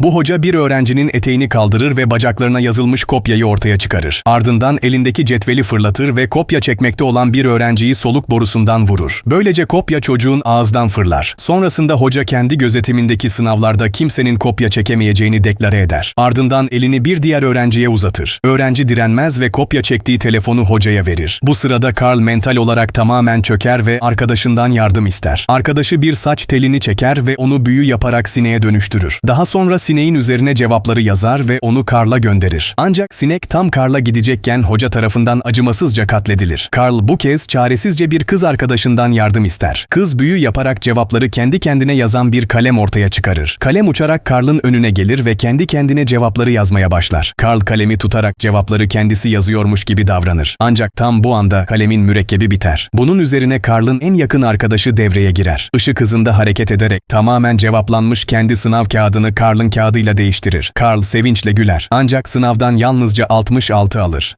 Bu hoca bir öğrencinin eteğini kaldırır ve bacaklarına yazılmış kopyayı ortaya çıkarır. Ardından elindeki cetveli fırlatır ve kopya çekmekte olan bir öğrenciyi soluk borusundan vurur. Böylece kopya çocuğun ağızdan fırlar. Sonrasında hoca kendi gözetimindeki sınavlarda kimsenin kopya çekemeyeceğini deklare eder. Ardından elini bir diğer öğrenciye uzatır. Öğrenci direnmez ve kopya çektiği telefonu hocaya verir. Bu sırada Karl mental olarak tamamen çöker ve arkadaşından yardım ister. Arkadaşı bir saç telini çeker ve onu büyü yaparak sineğe dönüştürür. Daha sonra sineğin üzerine cevapları yazar ve onu Karl'a gönderir. Ancak sinek tam Karl'a gidecekken hoca tarafından acımasızca katledilir. Karl bu kez çaresizce bir kız arkadaşından yardım ister. Kız büyü yaparak cevapları kendi kendine yazan bir kalem ortaya çıkarır. Kalem uçarak Karl'ın önüne gelir ve kendi kendine cevapları yazmaya başlar. Karl kalemi tutarak cevapları kendisi yazıyormuş gibi davranır. Ancak tam bu anda kalemin mürekkebi biter. Bunun üzerine Karl'ın en yakın arkadaşı devreye girer. Işık hızında hareket ederek tamamen cevaplanmış kendi sınav kağıdını Karl'ın kağıdıyla değiştirir. Karl sevinçle güler. Ancak sınavdan yalnızca 66 alır.